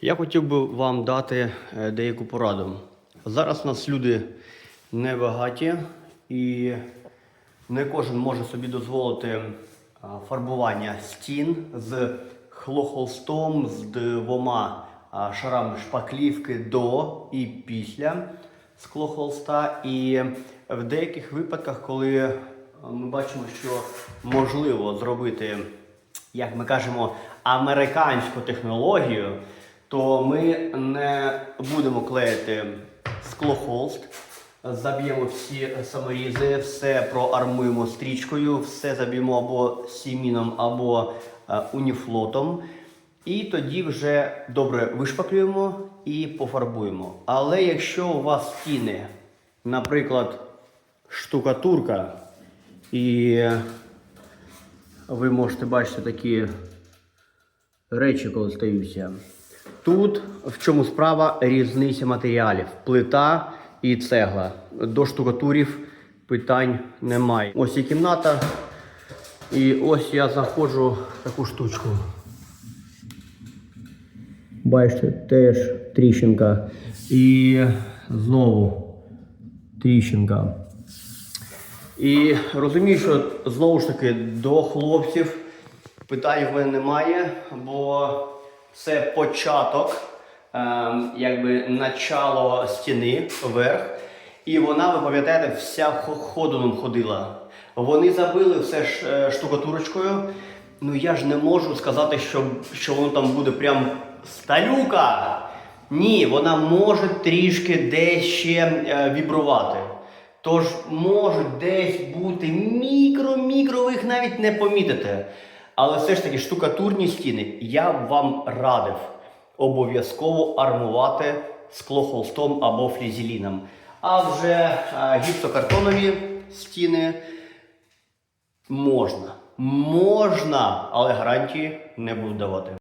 Я хотів би вам дати е, деяку пораду. Зараз у нас люди небагаті і не кожен може собі дозволити фарбування стін з хлохолстом, з двома шарами шпаклівки до і після склохолста. І в деяких випадках, коли ми бачимо, що можливо зробити, як ми кажемо, американську технологію, то ми не будемо клеїти склохолст. Заб'ємо всі саморізи, все проармуємо стрічкою, все заб'ємо або сіміном, або е, уніфлотом. І тоді вже добре вишпаклюємо і пофарбуємо. Але якщо у вас стіни, наприклад, штукатурка, і ви можете бачити такі речі, коли стаються. Тут в чому справа різниця матеріалів: плита і цегла. До штукатурів питань немає. Ось і кімната. І ось я знаходжу таку штучку. Бачите, теж тріщинка. І знову тріщинка. І розумію, що знову ж таки до хлопців питань в мене немає, бо це початок, ем, якби начало стіни вверх. І вона, ви пам'ятаєте, вся хо- ходуном ходила. Вони забили все ж е, штукатурочкою. Ну я ж не можу сказати, що, що воно там буде прям сталюка. Ні, вона може трішки десь ще е, вібрувати. Тож можуть десь бути мікро-мікро, ви їх навіть не помітите. Але все ж таки штукатурні стіни я вам радив обов'язково армувати склохолстом або флізеліном. А вже е, гіпсокартонові стіни можна. Можна, але гарантії не буду давати.